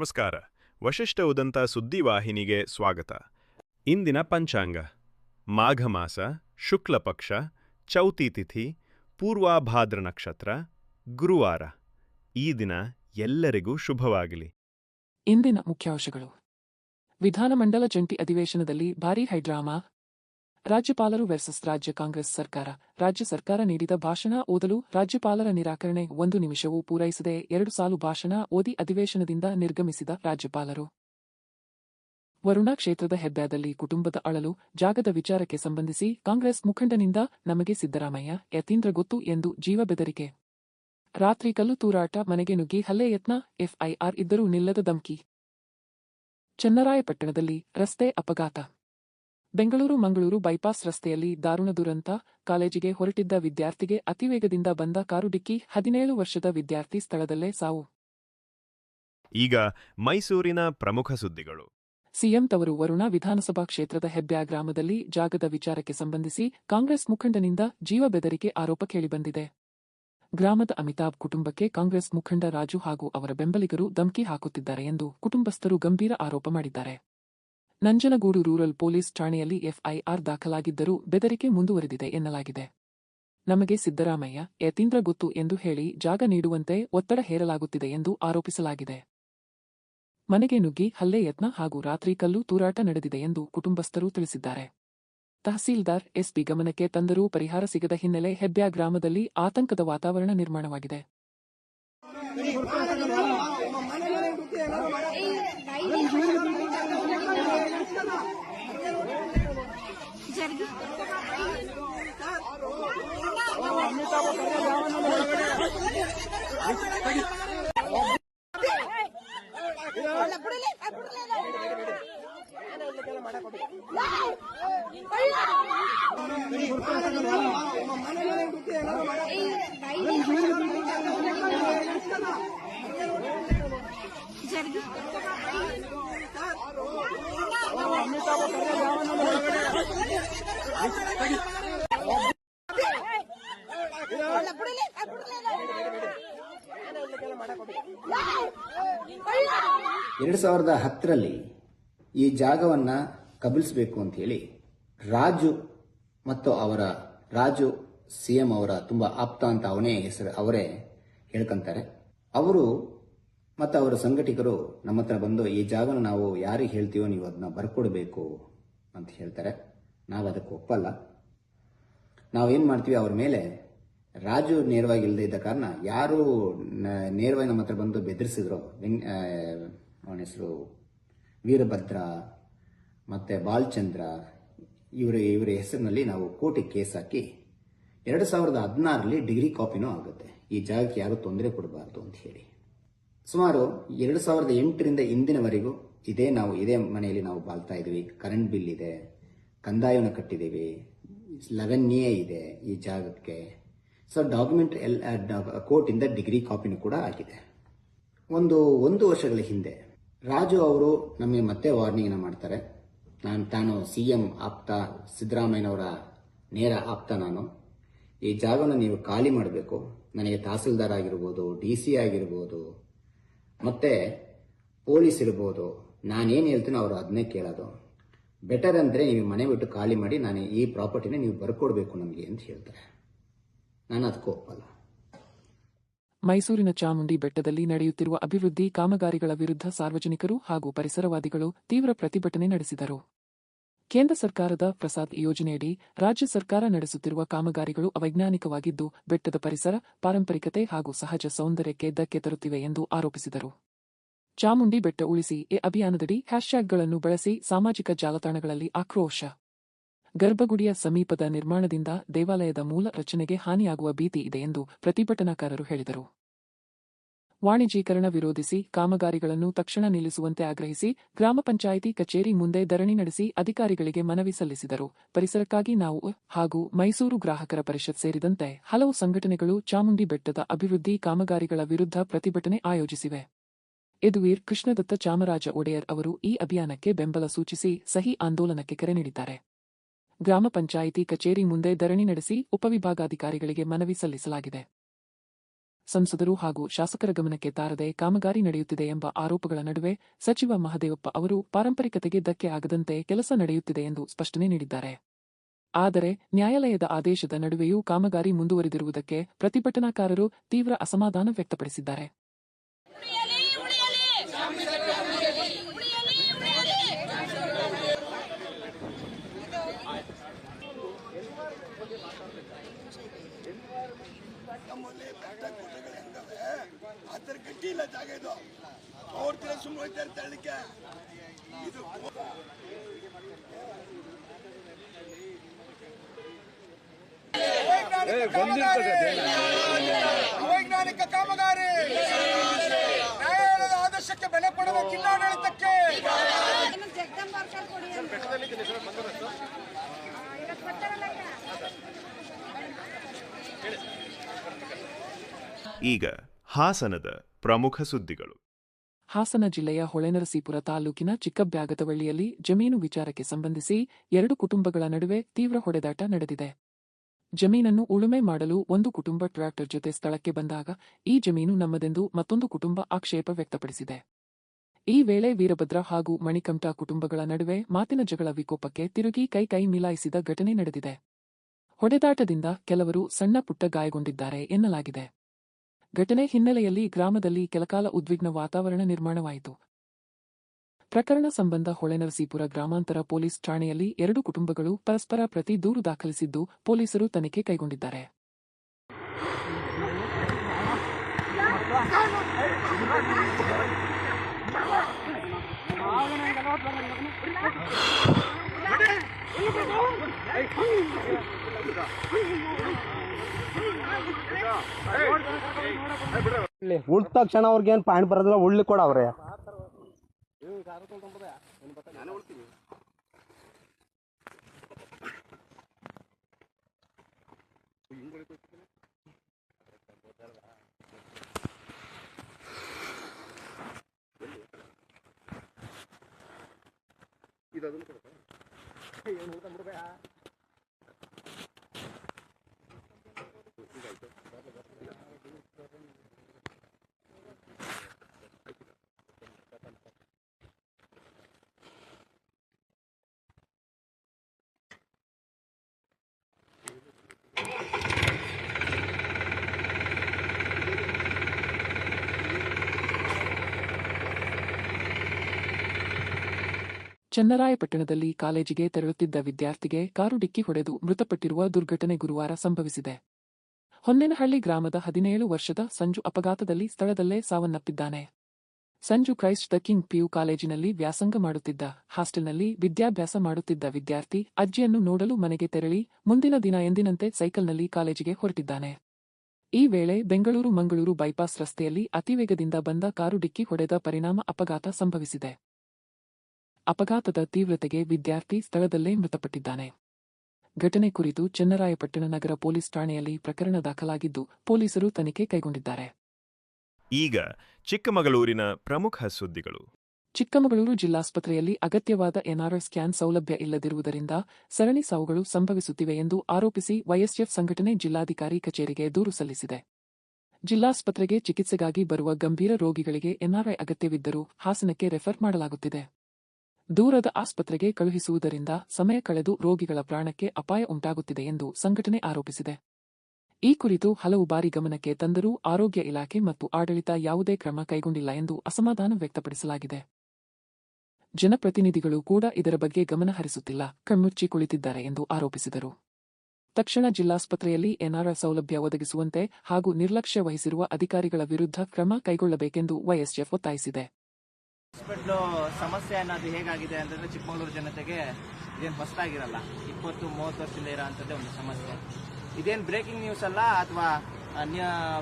ನಮಸ್ಕಾರ. ವಶಿಷ್ಠ ಉದಂತ ಸುದ್ದಿವಾಹಿನಿಗೆ ಸ್ವಾಗತ. ಇಂದಿನ ಪಂಚಾಂಗ. ಮಾಘ ಮಾಸ, ಶುಕ್ಲ ಪಕ್ಷ, ಚೌತಿ ತಿಥಿ, ಪೂರ್ವಾಭಾದ್ರ ನಕ್ಷತ್ರ, ಗುರುವಾರ. ಈ ದಿನ ಎಲ್ಲರಿಗೂ ಶುಭವಾಗಲಿ. ಇಂದಿನ ಮುಖ್ಯಾಂಶಗಳು ವಿಧಾನಮಂಡಲ ಜಂಟಿ ಅಧಿವೇಶನದಲ್ಲಿ ಭಾರೀ ಹೈಡ್ರಾಮಾ ರಾಜ್ಯಪಾಲರು ವರ್ಸಸ್ ರಾಜ್ಯ ಕಾಂಗ್ರೆಸ್ ಸರ್ಕಾರ. ರಾಜ್ಯ ಸರ್ಕಾರ ನೀಡಿದ ಭಾಷಣ ಓದಲು ರಾಜ್ಯಪಾಲರ ನಿರಾಕರಣೆ ಒಂದು ನಿಮಿಷವೂ ಪೂರೈಸದೆ ಎರಡು ಸಾಲು ಭಾಷಣ ಓದಿ ಅಧಿವೇಶನದಿಂದ ನಿರ್ಗಮಿಸಿದ ರಾಜ್ಯಪಾಲರು. ವರುಣಾ ಕ್ಷೇತ್ರದ ಹೆಬ್ಬೆದಲ್ಲಿ ಕುಟುಂಬದ ಅಳಲು ಜಾಗದ ವಿಚಾರಕ್ಕೆ ಸಂಬಂಧಿಸಿ ಕಾಂಗ್ರೆಸ್ ಮುಖಂಡನಿಂದ ನಮಗೆ ಸಿದ್ದರಾಮಯ್ಯ, ಯತೀಂದ್ರ ಗೊತ್ತು ಎಂದು ಜೀವ ಬೆದರಿಕೆ. ರಾತ್ರಿ ಕಲ್ಲು ತೂರಾಟ, ಮನೆಗೆ ನುಗ್ಗಿ, ಹಲ್ಲೆ ಯತ್ನ, ಎಫ್ಐಆರ್ ಇದ್ದರೂ ನಿಲ್ಲದ ಧಮ್ಕಿ. ಚನ್ನರಾಯಪಟ್ಟಣದಲ್ಲಿ ರಸ್ತೆ ಅಪಘಾತ. ಬೆಂಗಳೂರು ಮಂಗಳೂರು ಬೈಪಾಸ್ ರಸ್ತೆಯಲ್ಲಿ ದಾರುಣ ದುರಂತ ಕಾಲೇಜಿಗೆ ಹೊರಟಿದ್ದ ವಿದ್ಯಾರ್ಥಿಗೆ ಅತಿವೇಗದಿಂದ ಬಂದ ಕಾರು ಡಿಕ್ಕಿ ಹದಿನೇಳು ವರ್ಷದ ವಿದ್ಯಾರ್ಥಿ ಸ್ಥಳದಲ್ಲೇ ಸಾವು. ಈಗ ಮೈಸೂರಿನ ಪ್ರಮುಖ ಸುದ್ದಿಗಳು. ಸಿಎಂ ತವರು ವರುಣ ವಿಧಾನಸಭಾ ಕ್ಷೇತ್ರದ ಹೆಬ್ಬ್ಯಾ ಗ್ರಾಮದಲ್ಲಿ ಜಾಗದ ವಿಚಾರಕ್ಕೆ ಸಂಬಂಧಿಸಿ ಕಾಂಗ್ರೆಸ್ ಮುಖಂಡನಿಂದ ಜೀವ ಬೆದರಿಕೆ ಆರೋಪ ಕೇಳಿಬಂದಿದೆ. ಗ್ರಾಮದ ಅಮಿತಾಬ್ ಕುಟುಂಬಕ್ಕೆ ಕಾಂಗ್ರೆಸ್ ಮುಖಂಡ ರಾಜು ಹಾಗೂ ಅವರ ಬೆಂಬಲಿಗರು ಧಮಕಿ ಹಾಕುತ್ತಿದ್ದಾರೆ ಎಂದು ಕುಟುಂಬಸ್ಥರು ಗಂಭೀರ ಆರೋಪ ಮಾಡಿದ್ದಾರೆ. ನಂಜನಗೂಡು ರೂರಲ್ ಪೊಲೀಸ್ ಠಾಣೆಯಲ್ಲಿ ಎಫ್ಐಆರ್ ದಾಖಲಾಗಿದ್ದರೂ ಬೆದರಿಕೆ ಮುಂದುವರೆದಿದೆ ಎನ್ನಲಾಗಿದೆ. ನಮಗೆ ಸಿದ್ದರಾಮಯ್ಯ, ಯತೀಂದ್ರ ಗೊತ್ತು ಎಂದು ಹೇಳಿ ಜಾಗ ನೀಡುವಂತೆ ಒತ್ತಡ ಹೇರಲಾಗುತ್ತಿದೆ ಎಂದು ಆರೋಪಿಸಲಾಗಿದೆ. ಮನೆಗೆ ನುಗ್ಗಿ ಹಲ್ಲೆ ಯತ್ನ ಹಾಗೂ ರಾತ್ರಿ ಕಲ್ಲು ತೂರಾಟ ನಡೆದಿದೆ ಎಂದು ಕುಟುಂಬಸ್ಥರು ತಿಳಿಸಿದ್ದಾರೆ. ತಹಸೀಲ್ದಾರ್ ಎಸ್ಪಿ ಗಮನಕ್ಕೆ ತಂದರೂ ಪರಿಹಾರ ಸಿಗದ ಹಿನ್ನೆಲೆ ಹೆಬ್ಬ್ಯಾ ಗ್ರಾಮದಲ್ಲಿ ಆತಂಕದ ವಾತಾವರಣ ನಿರ್ಮಾಣವಾಗಿದೆ. ಎರಡು ಸಾವಿರದ ಹತ್ತರಲ್ಲಿ ಈ ಜಾಗವನ್ನು ಕಬಳಿಸಬೇಕು ಅಂತ ಹೇಳಿ ರಾಜು ಮತ್ತು ಅವರ ರಾಜು ಸಿ ಎಂ ಅವರ ತುಂಬ ಆಪ್ತ ಅಂತ ಅವನೇ ಹೆಸರು, ಅವರೇ ಹೇಳ್ಕೊಂತಾರೆ. ಅವರು ಮತ್ತು ಅವರ ಸಂಘಟಕರು ನಮ್ಮ ಹತ್ರ ಬಂದು, ಈ ಜಾಗನ ನಾವು ಯಾರಿಗೆ ಹೇಳ್ತೀವೋ ನೀವು ಅದನ್ನ ಬರ್ಕೊಡ್ಬೇಕು ಅಂತ ಹೇಳ್ತಾರೆ. ನಾವು ಅದಕ್ಕೆ ಒಪ್ಪಲ್ಲ. ನಾವೇನು ಮಾಡ್ತೀವಿ, ಅವ್ರ ಮೇಲೆ ರಾಜು ನೇರವಾಗಿ ಇಲ್ಲದೆ ಇದ್ದ ಕಾರಣ ಯಾರು ನೇರವಾಗಿ ನಮ್ಮ ಹತ್ರ ಬಂದು ಬೆದರಿಸಿದ್ರು ಅವನ ಹೆಸರು ವೀರಭದ್ರ, ಮತ್ತು ಬಾಲ್ಚಂದ್ರ. ಇವರ ಇವರ ಹೆಸರಿನಲ್ಲಿ ನಾವು ಕೋರ್ಟಿಗೆ ಕೇಸ್ ಹಾಕಿ ಎರಡು ಸಾವಿರದ ಹದಿನಾರರಲ್ಲಿ ಡಿಗ್ರಿ ಕಾಪಿನೂ ಆಗುತ್ತೆ. ಈ ಜಾಗಕ್ಕೆ ಯಾರು ತೊಂದರೆ ಕೊಡಬಾರ್ದು ಅಂತ ಹೇಳಿ. ಸುಮಾರು ಎರಡು ಸಾವಿರದ ಎಂಟರಿಂದ ಇಂದಿನವರೆಗೂ ಇದೇ ನಾವು, ಇದೇ ಮನೆಯಲ್ಲಿ ನಾವು ಬಾಳ್ತಾ ಇದ್ದೀವಿ ಕರೆಂಟ್ ಬಿಲ್ ಇದೆ, ಕಂದಾಯವನ್ನು ಕಟ್ಟಿದ್ದೀವಿ ಲೆವೆನ್ ಎ ಇದೆ ಈ ಜಾಗಕ್ಕೆ. ಸೊ ಡಾಕ್ಯುಮೆಂಟ್ ಎಲ್ಲ ಕೋರ್ಟಿಂದ ಡಿಗ್ರಿ ಕಾಪಿನೂ ಕೂಡ ಆಗಿದೆ. ಒಂದು ಒಂದು ವರ್ಷಗಳ ಹಿಂದೆ ರಾಜು ಅವರು ನಮಗೆ ಮತ್ತೆ ವಾರ್ನಿಂಗ್ನ ಮಾಡ್ತಾರೆ. ನಾನು ತಾನು ಸಿ ಎಂ ಆಪ್ತ, ಸಿದ್ದರಾಮಯ್ಯನವರ ನೇರ ಆಪ್ತ ನಾನು. ಈ ಜಾಗವನ್ನು ನೀವು ಖಾಲಿ ಮಾಡಬೇಕು. ನನಗೆ ತಹಸೀಲ್ದಾರ್ ಆಗಿರ್ಬೋದು, ಡಿ ಸಿ ಆಗಿರ್ಬೋದು, ಮತ್ತೆ ಪೊಲೀಸ್ ಇರ್ಬೋದು. ನಾನೇನು ಹೇಳ್ತೀನೋ ಅವರು ಅದನ್ನೇ ಕೇಳೋದು. ಬೆಟರ್ ಅಂದರೆ ನೀವು ಮನೆ ಬಿಟ್ಟು ಖಾಲಿ ಮಾಡಿ ನಾನು ಈ ಪ್ರಾಪರ್ಟಿನ ನೀವು ಬರ್ಕೊಡ್ಬೇಕು ನಮಗೆ ಅಂತ ಹೇಳ್ತಾರೆ. ನಾನು ಅದಕ್ಕೆ ಒಪ್ಪಲ್ಲ. ಮೈಸೂರಿನ ಚಾಮುಂಡಿ ಬೆಟ್ಟದಲ್ಲಿ ನಡೆಯುತ್ತಿರುವ ಅಭಿವೃದ್ಧಿ ಕಾಮಗಾರಿಗಳ ವಿರುದ್ಧ ಸಾರ್ವಜನಿಕರು ಹಾಗೂ ಪರಿಸರವಾದಿಗಳು ತೀವ್ರ ಪ್ರತಿಭಟನೆ ನಡೆಸಿದರು. ಕೇಂದ್ರ ಸರ್ಕಾರದ ಪ್ರಸಾದ್ ಯೋಜನೆಯಡಿ ರಾಜ್ಯ ಸರ್ಕಾರ ನಡೆಸುತ್ತಿರುವ ಕಾಮಗಾರಿಗಳು ಅವೈಜ್ಞಾನಿಕವಾಗಿದ್ದು, ಬೆಟ್ಟದ ಪರಿಸರ, ಪಾರಂಪರಿಕತೆ ಹಾಗೂ ಸಹಜ ಸೌಂದರ್ಯಕ್ಕೆ ಧಕ್ಕೆ ತರುತ್ತಿವೆ ಎಂದು ಆರೋಪಿಸಿದರು. ಚಾಮುಂಡಿ ಬೆಟ್ಟ ಉಳಿಸಿ ಎ ಅಭಿಯಾನದಡಿ ಹ್ಯಾಶ್ಟ್ಯಾಗ್ಗಳನ್ನು ಬಳಸಿ ಸಾಮಾಜಿಕ ಜಾಲತಾಣಗಳಲ್ಲಿ ಆಕ್ರೋಶ. ಗರ್ಭಗುಡಿಯ ಸಮೀಪದ ನಿರ್ಮಾಣದಿಂದ ದೇವಾಲಯದ ಮೂಲ ರಚನೆಗೆ ಹಾನಿಯಾಗುವ ಭೀತಿ ಇದೆ ಎಂದು ಪ್ರತಿಭಟನಾಕಾರರು ಹೇಳಿದರು. ವಾಣಿಜ್ಯೀಕರಣ ವಿರೋಧಿಸಿ ಕಾಮಗಾರಿಗಳನ್ನು ತಕ್ಷಣ ನಿಲ್ಲಿಸುವಂತೆ ಆಗ್ರಹಿಸಿ ಗ್ರಾಮ ಪಂಚಾಯಿತಿ ಕಚೇರಿ ಮುಂದೆ ಧರಣಿ ನಡೆಸಿ ಅಧಿಕಾರಿಗಳಿಗೆ ಮನವಿ ಸಲ್ಲಿಸಿದರು. ಪರಿಸರಕ್ಕಾಗಿ ನಾವು ಹಾಗೂ ಮೈಸೂರು ಗ್ರಾಹಕರ ಪರಿಷತ್ ಸೇರಿದಂತೆ ಹಲವು ಸಂಘಟನೆಗಳು ಚಾಮುಂಡಿ ಬೆಟ್ಟದ ಅಭಿವೃದ್ಧಿ ಕಾಮಗಾರಿಗಳ ವಿರುದ್ಧ ಪ್ರತಿಭಟನೆ ಆಯೋಜಿಸಿವೆ. ಯದುವೀರ್ ಕೃಷ್ಣದತ್ತ ಚಾಮರಾಜ ಒಡೆಯರ್ ಅವರು ಈ ಅಭಿಯಾನಕ್ಕೆ ಬೆಂಬಲ ಸೂಚಿಸಿ ಸಹಿ ಆಂದೋಲನಕ್ಕೆ ಕರೆ ನೀಡಿದ್ದಾರೆ. ಗ್ರಾಮ ಪಂಚಾಯಿತಿ ಕಚೇರಿ ಮುಂದೆ ಧರಣಿ ನಡೆಸಿ ಉಪವಿಭಾಗಾಧಿಕಾರಿಗಳಿಗೆ ಮನವಿ ಸಲ್ಲಿಸಲಾಗಿದೆ. ಸಂಸದರು ಹಾಗೂ ಶಾಸಕರ ಗಮನಕ್ಕೆ ತಾರದೆ ಕಾಮಗಾರಿ ನಡೆಯುತ್ತಿದೆ ಎಂಬ ಆರೋಪಗಳ ನಡುವೆ ಸಚಿವ ಮಹದೇವಪ್ಪ ಅವರು ಪಾರಂಪರಿಕತೆಗೆ ಧಕ್ಕೆ ಆಗದಂತೆ ಕೆಲಸ ನಡೆಯುತ್ತಿದೆ ಎಂದು ಸ್ಪಷ್ಟನೆ ನೀಡಿದ್ದಾರೆ. ಆದರೆ ನ್ಯಾಯಾಲಯದ ಆದೇಶದ ನಡುವೆಯೂ ಕಾಮಗಾರಿ ಮುಂದುವರಿದಿರುವುದಕ್ಕೆ ಪ್ರತಿಭಟನಾಕಾರರು ತೀವ್ರ ಅಸಮಾಧಾನ ವ್ಯಕ್ತಪಡಿಸಿದ್ದಾರೆ ಉಳಿಯಲಿ ಉಳಿಯಲಿ ಉಳಿಯಲಿ ಉಳಿಯಲಿ ನಮ್ಮಲ್ಲಿ ಬೆಟ್ಟ ಗುಡ್ಡಗಳಿದ್ದಾವೆ ಅದ್ರ ಗಟ್ಟಿ ಇಲ್ಲ ಜಾಗ ಇದು ನೋಡ್ತೀರ ಸುಮ್ಮನೆ ಹೋಯ್ತಾ ಇರ್ತಾ ಹೇಳಲಿಕ್ಕೆ ಇದು ಅವೈಜ್ಞಾನಿಕ ಕಾಮಗಾರಿ. ನ್ಯಾಯಾಲಯದ ಆದರ್ಶಕ್ಕೆ ಬೆಲೆ ಕೊಡುವ ಜಿಲ್ಲಾಡಳಿತಕ್ಕೆ. ಜಗದಂಬ ಕೊಡಿ ಈಗ ಈಗ ಹಾಸನದ ಪ್ರಮುಖ ಸುದ್ದಿಗಳು. ಹಾಸನ ಜಿಲ್ಲೆಯ ಹೊಳೆನರಸೀಪುರ ತಾಲೂಕಿನ ಚಿಕ್ಕಬ್ಯಾಗತವಳ್ಳಿಯಲ್ಲಿ ಜಮೀನು ವಿಚಾರಕ್ಕೆ ಸಂಬಂಧಿಸಿ ಎರಡು ಕುಟುಂಬಗಳ ನಡುವೆ ತೀವ್ರ ಹೊಡೆದಾಟ ನಡೆದಿದೆ. ಜಮೀನನ್ನು ಉಳುಮೆ ಮಾಡಲು ಒಂದು ಕುಟುಂಬ ಟ್ರ್ಯಾಕ್ಟರ್ ಜೊತೆ ಸ್ಥಳಕ್ಕೆ ಬಂದಾಗ ಈ ಜಮೀನು ನಮ್ಮದೆಂದು ಮತ್ತೊಂದು ಕುಟುಂಬ ಆಕ್ಷೇಪ ವ್ಯಕ್ತಪಡಿಸಿದೆ. ಈ ವೇಳೆ ವೀರಭದ್ರ ಹಾಗೂ ಮಣಿಕಂಠ ಕುಟುಂಬಗಳ ನಡುವೆ ಮಾತಿನ ಜಗಳ ವಿಕೋಪಕ್ಕೆ ತಿರುಗಿ ಕೈ ಕೈ ಮಿಲಾಯಿಸಿದ ಘಟನೆ ನಡೆದಿದೆ. ಹೊಡೆದಾಟದಿಂದ ಕೆಲವರು ಸಣ್ಣ ಪುಟ್ಟ ಗಾಯಗೊಂಡಿದ್ದಾರೆ ಎನ್ನಲಾಗಿದೆ. ಘಟನೆ ಹಿನ್ನೆಲೆಯಲ್ಲಿ ಗ್ರಾಮದಲ್ಲಿ ಕೆಲಕಾಲ ಉದ್ವಿಗ್ನ ವಾತಾವರಣ ನಿರ್ಮಾಣವಾಯಿತು. ಪ್ರಕರಣ ಸಂಬಂಧ ಹೊಳೆನರಸೀಪುರ ಗ್ರಾಮಾಂತರ ಪೊಲೀಸ್ ಠಾಣೆಯಲ್ಲಿ ಎರಡು ಕುಟುಂಬಗಳು ಪರಸ್ಪರ ಪ್ರತಿ ದೂರು ದಾಖಲಿಸಿದ್ದು ಪೊಲೀಸರು ತನಿಖೆ ಕೈಗೊಂಡಿದ್ದಾರೆ. ಉಳ್ದ ತಕ್ಷಣ ಅವ್ರಿಗೆ ಏನ್ ಪಾಯಿಂಟ್ ಬರೋದಿಲ್ಲ ಉಳ್ಳಿ ಕೊಡ ಅವ್ರೆ. 黑人奴怎么 ngủ. ಚನ್ನರಾಯಪಟ್ಟಣದಲ್ಲಿ ಕಾಲೇಜಿಗೆ ತೆರಳುತ್ತಿದ್ದ ವಿದ್ಯಾರ್ಥಿಗೆ ಕಾರು ಡಿಕ್ಕಿ ಹೊಡೆದು ಮೃತಪಟ್ಟಿರುವ ದುರ್ಘಟನೆ ಗುರುವಾರ ಸಂಭವಿಸಿದೆ. ಹೊನ್ನೇನಹಳ್ಳಿ ಗ್ರಾಮದ ಹದಿನೇಳು ವರ್ಷದ ಸಂಜು ಅಪಘಾತದಲ್ಲಿ ಸ್ಥಳದಲ್ಲೇ ಸಾವನ್ನಪ್ಪಿದ್ದಾನೆ. Sanju Christ the King PU ಕಾಲೇಜಿನಲ್ಲಿ ವ್ಯಾಸಂಗ ಮಾಡುತ್ತಿದ್ದ. ಹಾಸ್ಟೆಲ್ನಲ್ಲಿ ವಿದ್ಯಾಭ್ಯಾಸ ಮಾಡುತ್ತಿದ್ದ ವಿದ್ಯಾರ್ಥಿ ಅಜ್ಜಿಯನ್ನು ನೋಡಲು ಮನೆಗೆ ತೆರಳಿ ಮುಂದಿನ ದಿನ ಎಂದಿನಂತೆ ಸೈಕಲ್ನಲ್ಲಿ ಕಾಲೇಜಿಗೆ ಹೊರಟಿದ್ದಾನೆ. ಈ ವೇಳೆ ಬೆಂಗಳೂರು ಮಂಗಳೂರು ಬೈಪಾಸ್ ರಸ್ತೆಯಲ್ಲಿ ಅತಿವೇಗದಿಂದ ಬಂದ ಕಾರು ಡಿಕ್ಕಿ ಹೊಡೆದ ಪರಿಣಾಮ ಅಪಘಾತ ಸಂಭವಿಸಿದೆ. ಅಪಘಾತದ ತೀವ್ರತೆಗೆ ವಿದ್ಯಾರ್ಥಿ ಸ್ಥಳದಲ್ಲೇ ಮೃತಪಟ್ಟಿದ್ದಾನೆ. ಘಟನೆ ಕುರಿತು ಚನ್ನರಾಯಪಟ್ಟಣ ನಗರ ಪೊಲೀಸ್ ಠಾಣೆಯಲ್ಲಿ ಪ್ರಕರಣ ದಾಖಲಾಗಿದ್ದು ಪೊಲೀಸರು ತನಿಖೆ ಕೈಗೊಂಡಿದ್ದಾರೆ. ಈಗ ಚಿಕ್ಕಮಗಳೂರಿನ ಪ್ರಮುಖ ಸುದ್ದಿಗಳು. ಚಿಕ್ಕಮಗಳೂರು ಜಿಲ್ಲಾಸ್ಪತ್ರೆಯಲ್ಲಿ ಅಗತ್ಯವಾದ ಎನ್ಆರ್ಐ ಸ್ಕ್ಯಾನ್ ಸೌಲಭ್ಯ ಇಲ್ಲದಿರುವುದರಿಂದ ಸರಣಿ ಸಾವುಗಳು ಸಂಭವಿಸುತ್ತಿವೆ ಎಂದು ಆರೋಪಿಸಿ ವೈಎಸ್ಎಫ್ ಸಂಘಟನೆ ಜಿಲ್ಲಾಧಿಕಾರಿ ಕಚೇರಿಗೆ ದೂರು ಸಲ್ಲಿಸಿದೆ. ಜಿಲ್ಲಾಸ್ಪತ್ರೆಗೆ ಚಿಕಿತ್ಸೆಗಾಗಿ ಬರುವ ಗಂಭೀರ ರೋಗಿಗಳಿಗೆ ಎನ್ಆರ್ಐ ಅಗತ್ಯವಿದ್ದರೂ ಹಾಸನಕ್ಕೆ ರೆಫರ್ ಮಾಡಲಾಗುತ್ತಿದೆ. ದೂರದ ಆಸ್ಪತ್ರೆಗೆ ಕಳುಹಿಸುವುದರಿಂದ ಸಮಯ ಕಳೆದು ರೋಗಿಗಳ ಪ್ರಾಣಕ್ಕೆ ಅಪಾಯ ಉಂಟಾಗುತ್ತಿದೆ ಎಂದು ಸಂಘಟನೆ ಆರೋಪಿಸಿದೆ. ಈ ಕುರಿತು ಹಲವು ಬಾರಿ ಗಮನಕ್ಕೆ ತಂದರೂ ಆರೋಗ್ಯ ಇಲಾಖೆ ಮತ್ತು ಆಡಳಿತ ಯಾವುದೇ ಕ್ರಮ ಕೈಗೊಂಡಿಲ್ಲ ಎಂದು ಅಸಮಾಧಾನ ವ್ಯಕ್ತಪಡಿಸಲಾಗಿದೆ. ಜನಪ್ರತಿನಿಧಿಗಳು ಕೂಡ ಇದರ ಬಗ್ಗೆ ಗಮನ ಹರಿಸುತ್ತಿಲ್ಲ, ಕಣ್ಮುಚ್ಚಿ ಕುಳಿತಿದ್ದಾರೆ ಎಂದು ಆರೋಪಿಸಿದರು. ತಕ್ಷಣ ಜಿಲ್ಲಾಸ್ಪತ್ರೆಯಲ್ಲಿ ಎನ್ಆರ್ಐ ಸೌಲಭ್ಯ ಒದಗಿಸುವಂತೆ ಹಾಗೂ ನಿರ್ಲಕ್ಷ್ಯ ವಹಿಸಿರುವ ಅಧಿಕಾರಿಗಳ ವಿರುದ್ಧ ಕ್ರಮ ಕೈಗೊಳ್ಳಬೇಕೆಂದು ವೈಎಸ್ಎಫ್ ಒತ್ತಾಯಿಸಿದೆ. ಹಾಸ್ಪಿಟ್ಲು ಸಮಸ್ಯೆ ಅನ್ನೋದು ಹೇಗಾಗಿದೆ ಅಂತಂದ್ರೆ ಚಿಕ್ಕಮಗಳೂರು ಜನತೆಗೆ ಇದೇನು ಹೊಸದಾಗಿರಲ್ಲ. ಇಪ್ಪತ್ತು, ಮೂವತ್ತು ವರ್ಷದಿಂದ ಇರೋ ಅಂಥದ್ದೇ ಒಂದು ಸಮಸ್ಯೆ. ಇದೇನು ಬ್ರೇಕಿಂಗ್ ನ್ಯೂಸ್ ಅಲ್ಲ ಅಥವಾ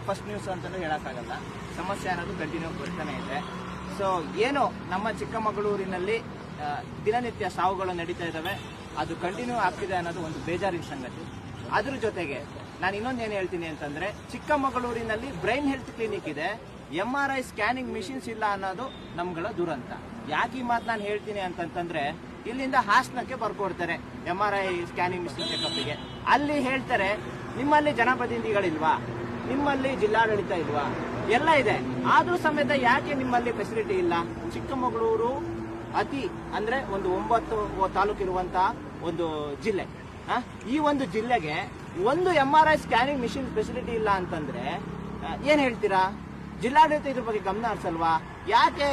ಫಸ್ಟ್ ನ್ಯೂಸ್ ಅಂತಲೂ ಹೇಳೋಕ್ಕಾಗಲ್ಲ. ಸಮಸ್ಯೆ ಅನ್ನೋದು ಕಂಟಿನ್ಯೂ ಬರ್ತಾನೆ ಇದೆ. ಸೊ ಏನು ನಮ್ಮ ಚಿಕ್ಕಮಗಳೂರಿನಲ್ಲಿ ದಿನನಿತ್ಯ ಸಾವುಗಳು ನಡೀತಾ ಇದ್ದಾವೆ. ಅದು ಕಂಟಿನ್ಯೂ ಆಗ್ತಿದೆ ಅನ್ನೋದು ಒಂದು ಬೇಜಾರಿನ ಸಂಗತಿ. ಅದ್ರ ಜೊತೆಗೆ ನಾನು ಇನ್ನೊಂದು ಏನು ಹೇಳ್ತೀನಿ ಅಂತಂದ್ರೆ ಚಿಕ್ಕಮಗಳೂರಿನಲ್ಲಿ ಬ್ರೈನ್ ಹೆಲ್ತ್ ಕ್ಲಿನಿಕ್ ಇದೆ. M R I scanning machines ಇಲ್ಲ ಅನ್ನೋದು ನಮ್ಗಳ ದುರಂತ. ಯಾಕೆ ಈ ಮಾತು ನಾನು ಹೇಳ್ತೀನಿ ಅಂತಂತಂದ್ರೆ, ಇಲ್ಲಿಂದ ಹಾಸನಕ್ಕೆ ಬರ್ಕೊಡ್ತಾರೆ M R I scanning machine ಚೆಕಪ್ಗೆ ಅಲ್ಲಿ ಹೇಳ್ತಾರೆ, ನಿಮ್ಮಲ್ಲಿ ಜನಪ್ರತಿನಿಧಿಗಳಿಲ್ವಾ? ನಿಮ್ಮಲ್ಲಿ ಜಿಲ್ಲಾಡಳಿತ ಇಲ್ವಾ? ಎಲ್ಲ ಇದೆ. ಆದ್ರೂ ಸಮೇತ ಯಾಕೆ ನಿಮ್ಮಲ್ಲಿ ಫೆಸಿಲಿಟಿ ಇಲ್ಲ? ಚಿಕ್ಕಮಗಳೂರು ಅತಿ, ಅಂದ್ರೆ ಒಂದು ಒಂಬತ್ತು ತಾಲೂಕು ಇರುವಂತಹ ಒಂದು ಜಿಲ್ಲೆ. ಈ ಒಂದು ಜಿಲ್ಲೆಗೆ ಒಂದು M R I scanning machine facility ಇಲ್ಲ ಅಂತಂದ್ರೆ ಏನ್ ಹೇಳ್ತೀರಾ? ಜಿಲ್ಲಾಡಳಿತ ಇದ್ರ ಬಗ್ಗೆ ಗಮನ ಹರಿಸಲ್ವಾ? ಯಾಕೆ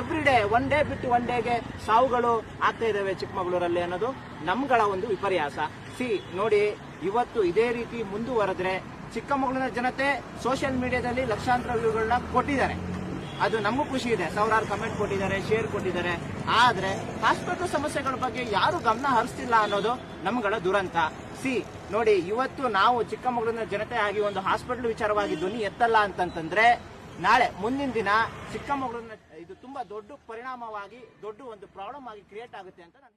ಎವ್ರಿ ಡೇ ಒನ್ ಡೇ ಬಿಟ್ಟು ಒನ್ ಡೇಗೆ ಸಾವುಗಳು ಆಗ್ತಾ ಇದಾವೆ ಚಿಕ್ಕಮಗಳೂರಲ್ಲಿ ಅನ್ನೋದು ನಮ್ಗಳ ಒಂದು ವಿಪರ್ಯಾಸ. ಸಿ ನೋಡಿ, ಇವತ್ತು ಇದೇ ರೀತಿ ಮುಂದುವರೆದ್ರೆ ಚಿಕ್ಕಮಗಳೂರಿನ ಜನತೆ ಸೋಷಿಯಲ್ ಮೀಡಿಯಾದಲ್ಲಿ ಲಕ್ಷಾಂತರ ವ್ಯೂಗಳನ್ನ ಕೊಟ್ಟಿದ್ದಾರೆ. ಅದು ನಮಗೂ ಖುಷಿ ಇದೆ. ಸಾವಿರಾರು ಕಮೆಂಟ್ ಕೊಟ್ಟಿದ್ದಾರೆ ಶೇರ್ ಕೊಟ್ಟಿದ್ದಾರೆ. ಆದ್ರೆ ಹಾಸ್ಪಿಟಲ್ ಸಮಸ್ಯೆಗಳ ಬಗ್ಗೆ ಯಾರು ಗಮನ ಹರಿಸ್ತಿಲ್ಲ ಅನ್ನೋದು ನಮ್ಗಳ ದುರಂತ. ಸಿ, ನೋಡಿ, ಇವತ್ತು ನಾವು ಚಿಕ್ಕಮಗಳೂರಿನ ಜನತೆ ಆಗಿ ಒಂದು ಹಾಸ್ಪಿಟಲ್ ವಿಚಾರವಾಗಿ ಧ್ವನಿ ಎತ್ತಲ್ಲ ಅಂತಂತಂದ್ರೆ, ನಾಳೆ, ಮುಂದಿನ ದಿನ ಚಿಕ್ಕಮಗಳೂರಿನ ಇದು ತುಂಬಾ ದೊಡ್ಡ ಪರಿಣಾಮವಾಗಿ, ದೊಡ್ಡ ಒಂದು ಪ್ರಾಬ್ಲಮ್ ಆಗಿ ಕ್ರಿಯೇಟ್ ಆಗುತ್ತೆ ಅಂತ ನಾನು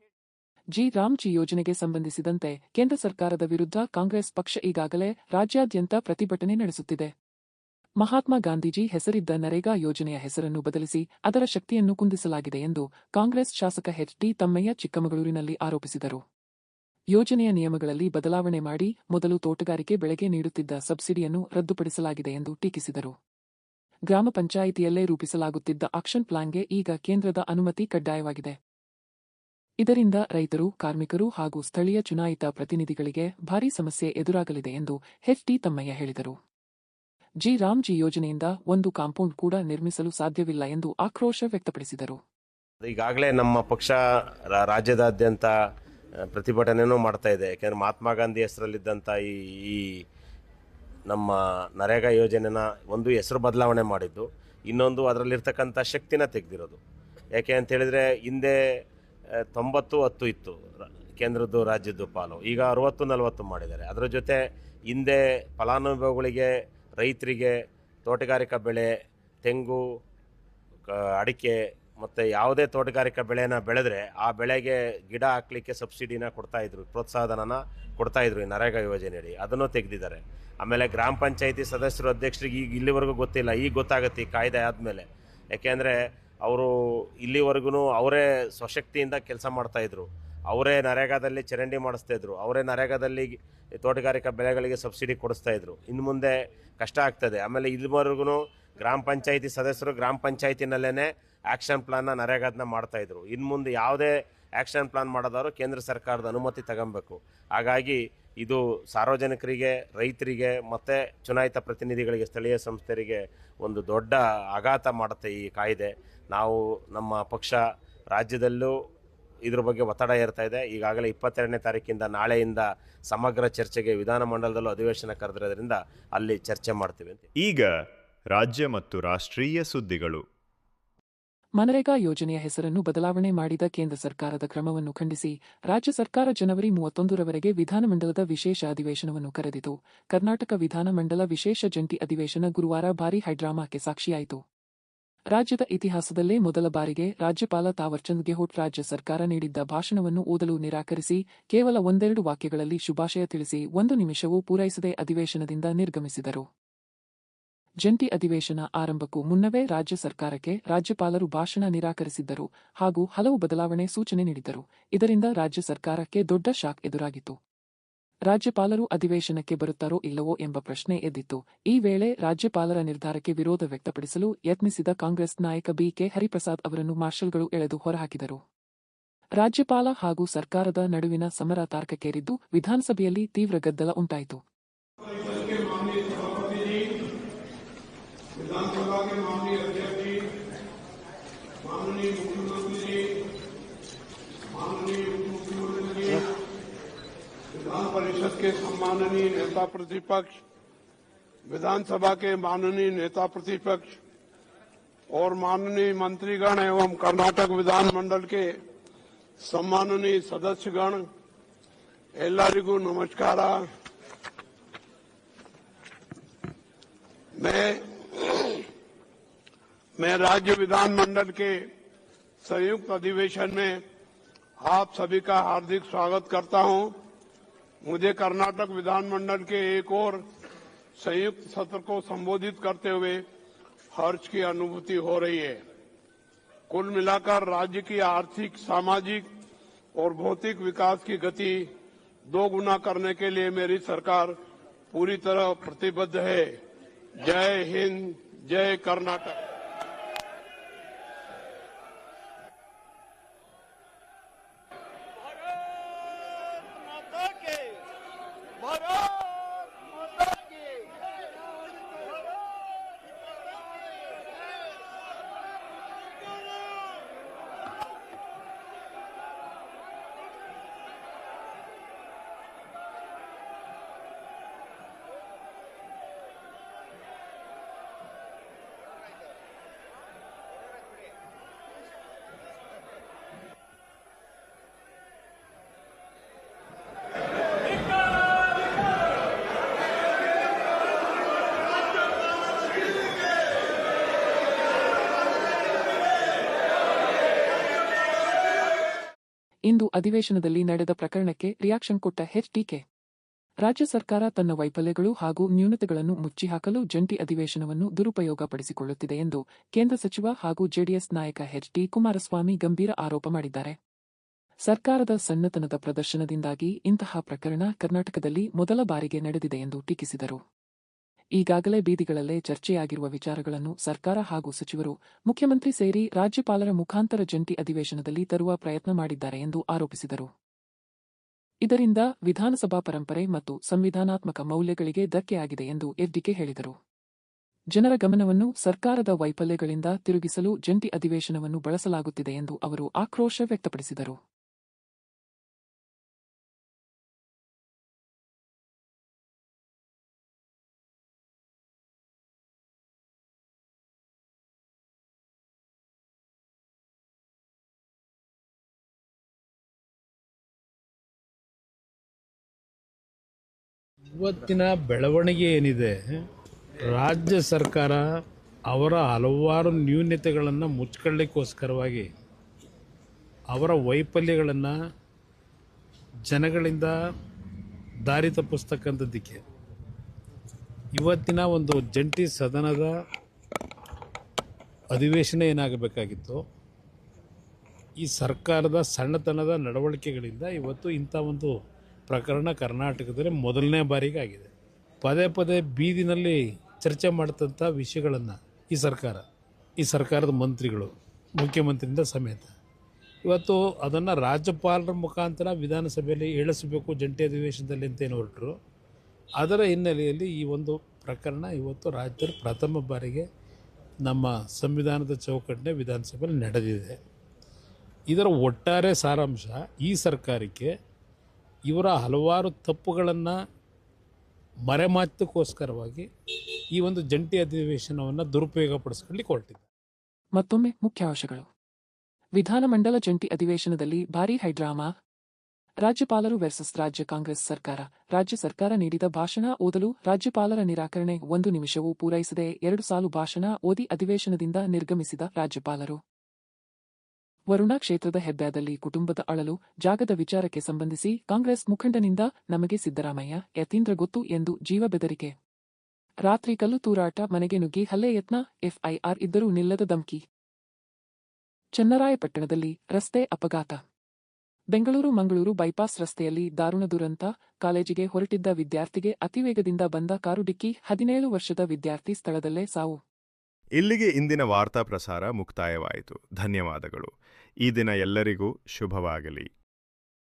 ಜಿ ರಾಮ್ಜಿ ಯೋಜನೆಗೆ ಸಂಬಂಧಿಸಿದಂತೆ ಕೇಂದ್ರ ಸರ್ಕಾರದ ವಿರುದ್ಧ ಕಾಂಗ್ರೆಸ್ ಪಕ್ಷ ಈಗಾಗಲೇ ರಾಜ್ಯಾದ್ಯಂತ ಪ್ರತಿಭಟನೆ ನಡೆಸುತ್ತಿದೆ. ಮಹಾತ್ಮ ಗಾಂಧೀಜಿ ಹೆಸರಿದ್ದ ನರೇಗಾ ಯೋಜನೆಯ ಹೆಸರನ್ನು ಬದಲಿಸಿ ಅದರ ಶಕ್ತಿಯನ್ನು ಕುಂದಿಸಲಾಗಿದೆ ಎಂದು ಕಾಂಗ್ರೆಸ್ ಶಾಸಕ ಎಚ್ ಡಿ ತಮ್ಮಯ್ಯ ಚಿಕ್ಕಮಗಳೂರಿನಲ್ಲಿ ಆರೋಪಿಸಿದರು. ಯೋಜನೆಯ ನಿಯಮಗಳಲ್ಲಿ ಬದಲಾವಣೆ ಮಾಡಿ ಮೊದಲು ತೋಟಗಾರಿಕೆ ಬೆಳೆಗೆ ನೀಡುತ್ತಿದ್ದ ಸಬ್ಸಿಡಿಯನ್ನು ರದ್ದುಪಡಿಸಲಾಗಿದೆ ಎಂದು ಟೀಕಿಸಿದರು. ಗ್ರಾಮ ಪಂಚಾಯಿತಿಯಲ್ಲೇ ರೂಪಿಸಲಾಗುತ್ತಿದ್ದ ಆಕ್ಷನ್ ಪ್ಲಾನ್ಗೆ ಈಗ ಕೇಂದ್ರದ ಅನುಮತಿ ಕಡ್ಡಾಯವಾಗಿದೆ. ಇದರಿಂದ ರೈತರು, ಕಾರ್ಮಿಕರು ಹಾಗೂ ಸ್ಥಳೀಯ ಚುನಾಯಿತ ಪ್ರತಿನಿಧಿಗಳಿಗೆ ಭಾರೀ ಸಮಸ್ಯೆ ಎದುರಾಗಲಿದೆ ಎಂದು ಎಚ್ ಡಿ ತಮ್ಮಯ್ಯ ಹೇಳಿದರು. ಜಿ. ರಾಮ್ಜಿ ಯೋಜನೆಯಿಂದ ಒಂದು ಕಾಂಪೌಂಡ್ ಕೂಡ ನಿರ್ಮಿಸಲು ಸಾಧ್ಯವಿಲ್ಲ ಎಂದು ಆಕ್ರೋಶ ವ್ಯಕ್ತಪಡಿಸಿದರು. ಈಗಾಗಲೇ ನಮ್ಮ ಪಕ್ಷ ರಾಜ್ಯದಾದ್ಯಂತ ಪ್ರತಿಭಟನೆಯೂ ಮಾಡ್ತಾ ಇದೆ. ಯಾಕೆಂದರೆ ಮಹಾತ್ಮ ಗಾಂಧಿ ಹೆಸರಲ್ಲಿದ್ದಂಥ ಈ ಈ ನಮ್ಮ ನರೇಗಾ ಯೋಜನೆನ ಒಂದು ಹೆಸರು ಬದಲಾವಣೆ ಮಾಡಿದ್ದು. ಇನ್ನೊಂದು ಅದರಲ್ಲಿರ್ತಕ್ಕಂಥ ಶಕ್ತಿನ ತೆಗೆದಿರೋದು. ಯಾಕೆ ಅಂತ ಹೇಳಿದರೆ ಹಿಂದೆ ತೊಂಬತ್ತು ಹತ್ತು ಇತ್ತು ಕೇಂದ್ರದ್ದು ರಾಜ್ಯದ್ದು ಪಾಲು. ಈಗ ಅರುವತ್ತು ನಲವತ್ತು ಮಾಡಿದ್ದಾರೆ. ಅದರ ಜೊತೆ ಹಿಂದೆ ಫಲಾನುಭವಿಗಳಿಗೆ ರೈತರಿಗೆ ತೋಟಗಾರಿಕಾ ಬೆಳೆ, ತೆಂಗು ಅಡಿಕೆ ಮತ್ತು ಯಾವುದೇ ತೋಟಗಾರಿಕಾ ಬೆಳೆನ ಬೆಳೆದ್ರೆ ಆ ಬೆಳೆಗೆ ಗಿಡ ಹಾಕ್ಲಿಕ್ಕೆ ಸಬ್ಸಿಡಿನ ಕೊಡ್ತಾಯಿದ್ರು ಪ್ರೋತ್ಸಾಹಧನನ ಕೊಡ್ತಾಯಿದ್ರು ಈ ನರೇಗಾ ಯೋಜನೆಯಡಿ. ಅದನ್ನು ತೆಗೆದಿದ್ದಾರೆ. ಆಮೇಲೆ ಗ್ರಾಮ ಪಂಚಾಯತಿ ಸದಸ್ಯರು, ಅಧ್ಯಕ್ಷರಿಗೆ ಈಗ ಇಲ್ಲಿವರೆಗೂ ಗೊತ್ತಿಲ್ಲ. ಈಗ ಗೊತ್ತಾಗುತ್ತೆ ಈ ಕಾಯ್ದೆ ಆದಮೇಲೆ. ಯಾಕೆಂದರೆ ಅವರು ಇಲ್ಲಿವರೆಗೂ ಅವರೇ ಸ್ವಶಕ್ತಿಯಿಂದ ಕೆಲಸ ಮಾಡ್ತಾಯಿದ್ರು ಅವರೇ ನರೇಗಾದಲ್ಲಿ ಚರಂಡಿ ಮಾಡಿಸ್ತಾ ಇದ್ರು. ಅವರೇ ನರೇಗಾದಲ್ಲಿ ತೋಟಗಾರಿಕಾ ಬೆಳೆಗಳಿಗೆ ಸಬ್ಸಿಡಿ ಕೊಡಿಸ್ತಾ ಇದ್ರು. ಇನ್ನು ಮುಂದೆ ಕಷ್ಟ ಆಗ್ತದೆ. ಆಮೇಲೆ ಇಲ್ಲಿವರೆಗೂ ಗ್ರಾಮ ಪಂಚಾಯತಿ ಸದಸ್ಯರು ಗ್ರಾಮ ಪಂಚಾಯತಿನಲ್ಲೇ ಆ್ಯಕ್ಷನ್ ಪ್ಲಾನ್ನ ನರೇಗಾದನ್ನ ಮಾಡ್ತಾಯಿದ್ರು ಇನ್ನು ಮುಂದೆ ಯಾವುದೇ ಆ್ಯಕ್ಷನ್ ಪ್ಲಾನ್ ಮಾಡೋದಾದ್ರು ಕೇಂದ್ರ ಸರ್ಕಾರದ ಅನುಮತಿ ತಗೊಬೇಕು. ಹಾಗಾಗಿ ಇದು ಸಾರ್ವಜನಿಕರಿಗೆ, ರೈತರಿಗೆ, ಮತ್ತು ಚುನಾಯಿತ ಪ್ರತಿನಿಧಿಗಳಿಗೆ, ಸ್ಥಳೀಯ ಸಂಸ್ಥೆರಿಗೆ ಒಂದು ದೊಡ್ಡ ಆಘಾತ ಮಾಡುತ್ತೆ ಈ ಕಾಯ್ದೆ. ನಾವು ನಮ್ಮ ಪಕ್ಷ ರಾಜ್ಯದಲ್ಲೂ ಇದ್ರ ಬಗ್ಗೆ ಒತ್ತಡ ಇರ್ತಾ ಇದೆ. ಈಗಾಗಲೇ ಇಪ್ಪತ್ತೆರಡನೇ ತಾರೀಕಿಂದ ನಾಳೆಯಿಂದ ಸಮಗ್ರ ಚರ್ಚೆಗೆ ವಿಧಾನಮಂಡಲದಲ್ಲೂ ಅಧಿವೇಶನ ಕರೆದಿರೋದ್ರಿಂದ ಅಲ್ಲಿ ಚರ್ಚೆ ಮಾಡ್ತೀವಿ ಅಂತ. ಈಗ ರಾಜ್ಯ ಮತ್ತು ರಾಷ್ಟ್ರೀಯ ಸುದ್ದಿಗಳು. ಮನರೇಗಾ ಯೋಜನೆಯ ಹೆಸರನ್ನು ಬದಲಾವಣೆ ಮಾಡಿದ ಕೇಂದ್ರ ಸರ್ಕಾರದ ಕ್ರಮವನ್ನು ಖಂಡಿಸಿ ರಾಜ್ಯ ಸರ್ಕಾರ ಜನವರಿ ಮೂವತ್ತೊಂದರವರೆಗೆ ವಿಧಾನಮಂಡಲದ ವಿಶೇಷ ಅಧಿವೇಶನವನ್ನು ಕರೆದಿತು. ಕರ್ನಾಟಕ ವಿಧಾನಮಂಡಲ ವಿಶೇಷ ಜಂಟಿ ಅಧಿವೇಶನ ಗುರುವಾರ ಭಾರೀ ಹೈಡ್ರಾಮಾಕ್ಕೆ ಸಾಕ್ಷಿಯಾಯಿತು. ರಾಜ್ಯದ ಇತಿಹಾಸದಲ್ಲೇ ಮೊದಲ ಬಾರಿಗೆ ರಾಜ್ಯಪಾಲ ತಾವರ್ಚಂದ್ ಗೆಹೋಟ್ ರಾಜ್ಯ ಸರ್ಕಾರ ನೀಡಿದ್ದ ಭಾಷಣವನ್ನು ಓದಲು ನಿರಾಕರಿಸಿ ಕೇವಲ ಒಂದೆರಡು ವಾಕ್ಯಗಳಲ್ಲಿ ಶುಭಾಶಯ ತಿಳಿಸಿ ಒಂದು ನಿಮಿಷವೂ ಪೂರೈಸದೆ ಅಧಿವೇಶನದಿಂದ ನಿರ್ಗಮಿಸಿದರು. ಜಂಟಿ ಅಧಿವೇಶನ ಆರಂಭಕ್ಕೂ ಮುನ್ನವೇ ರಾಜ್ಯ ಸರ್ಕಾರಕ್ಕೆ ರಾಜ್ಯಪಾಲರು ಭಾಷಣ ನಿರಾಕರಿಸಿದ್ದರು ಹಾಗೂ ಹಲವು ಬದಲಾವಣೆ ಸೂಚನೆ ನೀಡಿದ್ದರು. ಇದರಿಂದ ರಾಜ್ಯ ಸರ್ಕಾರಕ್ಕೆ ದೊಡ್ಡ ಶಾಕ್ ಎದುರಾಗಿತ್ತು. ರಾಜ್ಯಪಾಲರು ಅಧಿವೇಶನಕ್ಕೆ ಬರುತ್ತಾರೋ ಇಲ್ಲವೋ ಎಂಬ ಪ್ರಶ್ನೆ ಎದ್ದಿತ್ತು. ಈ ವೇಳೆ ರಾಜ್ಯಪಾಲರ ನಿರ್ಧಾರಕ್ಕೆ ವಿರೋಧ ವ್ಯಕ್ತಪಡಿಸಲು ಯತ್ನಿಸಿದ ಕಾಂಗ್ರೆಸ್ ನಾಯಕ ಬಿಕೆ ಹರಿಪ್ರಸಾದ್ ಅವರನ್ನು ಮಾರ್ಷಲ್ಗಳು ಎಳೆದು ಹೊರಹಾಕಿದರು. ರಾಜ್ಯಪಾಲ ಹಾಗೂ ಸರ್ಕಾರದ ನಡುವಿನ ಸಮರ ತಾರ್ಕಕ್ಕೇರಿದ್ದು ವಿಧಾನಸಭೆಯಲ್ಲಿ ತೀವ್ರ ಗದ್ದಲ ಉಂಟಾಯಿತು. परिषद के सम्माननीय नेता प्रतिपक्ष, विधानसभा के माननीय नेता प्रतिपक्ष और माननीय मंत्रीगण एवं कर्नाटक विधानमंडल के सम्माननीय सदस्यगण, एल्लारिगू नमस्कार। मैं मैं राज्य विधानमंडल के संयुक्त अधिवेशन में आप सभी का हार्दिक स्वागत करता हूँ। मुझे कर्नाटक विधानमंडल के एक और संयुक्त सत्र को संबोधित करते हुए हर्ष की अनुभूति हो रही है। कुल मिलाकर राज्य की आर्थिक, सामाजिक और भौतिक विकास की गति दो गुना करने के लिए मेरी सरकार पूरी तरह प्रतिबद्ध है। जय हिंद, जय कर्नाटक। ಇಂದು ಅಧಿವೇಶನದಲ್ಲಿ ನಡೆದ ಪ್ರಕರಣಕ್ಕೆ ರಿಯಾಕ್ಷನ್ ಕೊಟ್ಟ ಎಚ್ಡಿಕೆ ರಾಜ್ಯ ಸರ್ಕಾರ ತನ್ನ ವೈಫಲ್ಯಗಳು ಹಾಗೂ ನ್ಯೂನತೆಗಳನ್ನು ಮುಚ್ಚಿಹಾಕಲು ಜಂಟಿ ಅಧಿವೇಶನವನ್ನು ದುರುಪಯೋಗಪಡಿಸಿಕೊಳ್ಳುತ್ತಿದೆ ಎಂದು ಕೇಂದ್ರ ಸಚಿವ ಹಾಗೂ ಜೆಡಿಎಸ್ ನಾಯಕ ಎಚ್ಡಿ ಕುಮಾರಸ್ವಾಮಿ ಗಂಭೀರ ಆರೋಪ ಮಾಡಿದ್ದಾರೆ. ಸರ್ಕಾರದ ಸಣ್ಣತನದ ಪ್ರದರ್ಶನದಿಂದಾಗಿ ಇಂತಹ ಪ್ರಕರಣ ಕರ್ನಾಟಕದಲ್ಲಿ ಮೊದಲ ಬಾರಿಗೆ ನಡೆದಿದೆ ಎಂದು ಟೀಕಿಸಿದರು. ಈಗಾಗಲೇ ಬೀದಿಗಳಲ್ಲೇ ಚರ್ಚೆಯಾಗಿರುವ ವಿಚಾರಗಳನ್ನು ಸರ್ಕಾರ ಹಾಗೂ ಸಚಿವರು ಮುಖ್ಯಮಂತ್ರಿ ಸೇರಿ ರಾಜ್ಯಪಾಲರ ಮುಖಾಂತರ ಜಂಟಿ ಅಧಿವೇಶನದಲ್ಲಿ ತರುವ ಪ್ರಯತ್ನ ಮಾಡಿದ್ದಾರೆ ಎಂದು ಆರೋಪಿಸಿದರು. ಇದರಿಂದ ವಿಧಾನಸಭಾ ಪರಂಪರೆ ಮತ್ತು ಸಂವಿಧಾನಾತ್ಮಕ ಮೌಲ್ಯಗಳಿಗೆ ಧಕ್ಕೆಯಾಗಿದೆ ಎಂದು ಎಡ್ಡಿಕೆ ಹೇಳಿದರು. ಜನರ ಗಮನವನ್ನು ಸರ್ಕಾರದ ವೈಫಲ್ಯಗಳಿಂದ ತಿರುಗಿಸಲು ಜಂಟಿ ಅಧಿವೇಶನವನ್ನು ಬಳಸಲಾಗುತ್ತಿದೆ ಎಂದು ಅವರು ಆಕ್ರೋಶ ವ್ಯಕ್ತಪಡಿಸಿದರು. ಇವತ್ತಿನ ಬೆಳವಣಿಗೆ ಏನಿದೆ, ರಾಜ್ಯ ಸರ್ಕಾರ ಅವರ ಹಲವಾರು ನ್ಯೂನತೆಗಳನ್ನು ಮುಚ್ಕೊಳ್ಳಿಕ್ಕೋಸ್ಕರವಾಗಿ ಅವರ ವೈಫಲ್ಯಗಳನ್ನು ಜನಗಳಿಂದ ದಾರಿ ತಪ್ಪಿಸ್ತಕ್ಕಂಥದ್ದಕ್ಕೆ ಇವತ್ತಿನ ಒಂದು ಜಂಟಿ ಸದನದ ಅಧಿವೇಶನ ಏನಾಗಬೇಕಾಗಿತ್ತು? ಈ ಸರ್ಕಾರದ ಸಣ್ಣತನದ ನಡವಳಿಕೆಗಳಿಂದ ಇವತ್ತು ಇಂಥ ಒಂದು ಪ್ರಕರಣ ಕರ್ನಾಟಕದಲ್ಲಿ ಮೊದಲನೇ ಬಾರಿಗೆ ಆಗಿದೆ ಪದೇ ಪದೇ ಬೀದಿನಲ್ಲಿ ಚರ್ಚೆ ಮಾಡ್ತಂಥ ವಿಷಯಗಳನ್ನು ಈ ಸರ್ಕಾರ, ಈ ಸರ್ಕಾರದ ಮಂತ್ರಿಗಳು, ಮುಖ್ಯಮಂತ್ರಿಯಿಂದ ಸಮೇತ. ಇವತ್ತು ಅದನ್ನು ರಾಜ್ಯಪಾಲರ ಮುಖಾಂತರ ವಿಧಾನಸಭೆಯಲ್ಲಿ ಏಳಿಸಬೇಕು ಜಂಟಿ ಅಧಿವೇಶನದಲ್ಲಿ ಅಂತ ಏನು ಹೊರಟರು. ಅದರ ಹಿನ್ನೆಲೆಯಲ್ಲಿ ಈ ಒಂದು ಪ್ರಕರಣ ಇವತ್ತು ರಾಜ್ಯದಲ್ಲಿ ಪ್ರಥಮ ಬಾರಿಗೆ ನಮ್ಮ ಸಂವಿಧಾನದ ಚೌಕಟ್ಟಿನ ವಿಧಾನಸಭೆಯಲ್ಲಿ ನಡೆದಿದೆ. ಇದರ ಒಟ್ಟಾರೆ ಸಾರಾಂಶ ಈ ಸರ್ಕಾರಕ್ಕೆ ಇವರ ಹಲವಾರು ತಪ್ಪುಗಳನ್ನು ಮರೆಮಾಚಕ್ಕೋಸ್ಕರವಾಗಿ ಈ ಒಂದು ಜಂಟಿ ಅಧಿವೇಶನವನ್ನು ದುರುಪಯೋಗಪಡಿಸ್ಕೊಳ್ಳಿಕ್ಕೆ ಹೊರಟಿದೆ ಮತ್ತೊಮ್ಮೆ ಮುಖ್ಯಾಂಶಗಳು ವಿಧಾನಮಂಡಲ ಜಂಟಿ ಅಧಿವೇಶನದಲ್ಲಿ ಭಾರೀ ಹೈಡ್ರಾಮಾ. ರಾಜ್ಯಪಾಲರು ವರ್ಸಸ್ ರಾಜ್ಯ ಕಾಂಗ್ರೆಸ್ ಸರ್ಕಾರ. ರಾಜ್ಯ ಸರ್ಕಾರ ನೀಡಿದ ಭಾಷಣ ಓದಲು ರಾಜ್ಯಪಾಲರ ನಿರಾಕರಣೆ ಒಂದು ನಿಮಿಷವೂ ಪೂರೈಸದೆ ಎರಡು ಸಾಲು ಭಾಷಣ ಓದಿ ಅಧಿವೇಶನದಿಂದ ನಿರ್ಗಮಿಸಿದ ರಾಜ್ಯಪಾಲರು. ವರುಣಾ ಕ್ಷೇತ್ರದ ಹೆದ್ದಾದಲ್ಲಿ ಕುಟುಂಬದ ಅಳಲು ಜಾಗದ ವಿಚಾರಕ್ಕೆ ಸಂಬಂಧಿಸಿ ಕಾಂಗ್ರೆಸ್ ಮುಖಂಡನಿಂದ ನಮಗೆ ಸಿದ್ದರಾಮಯ್ಯ, ಯತೀಂದ್ರ ಗೊತ್ತು ಎಂದು ಜೀವ ಬೆದರಿಕೆ. ರಾತ್ರಿ ಕಲ್ಲು ತೂರಾಟ, ಮನೆಗೆ ನುಗ್ಗಿ ಹಲ್ಲೆ ಯತ್ನ, ಎಫ್ಐಆರ್ ಇದ್ದರೂ ನಿಲ್ಲದ ಧಮ್ಕಿ. ಚನ್ನರಾಯಪಟ್ಟಣದಲ್ಲಿ ರಸ್ತೆ ಅಪಘಾತ. ಬೆಂಗಳೂರು ಮಂಗಳೂರು ಬೈಪಾಸ್ ರಸ್ತೆಯಲ್ಲಿ ದಾರುಣ ದುರಂತ, ಕಾಲೇಜಿಗೆ ಹೊರಟಿದ್ದ ವಿದ್ಯಾರ್ಥಿಗೆ ಅತಿವೇಗದಿಂದ ಬಂದ ಕಾರು ಡಿಕ್ಕಿ, ಹದಿನೇಳು ವರ್ಷದ ವಿದ್ಯಾರ್ಥಿ ಸ್ಥಳದಲ್ಲೇ ಸಾವು. ಇಲ್ಲಿಗೆ ಇಂದಿನ ವಾರ್ತಾ ಪ್ರಸಾರ ಮುಕ್ತಾಯವಾಯಿತು. ಧನ್ಯವಾದಗಳು. ಈ ದಿನ ಎಲ್ಲರಿಗೂ ಶುಭವಾಗಲಿ.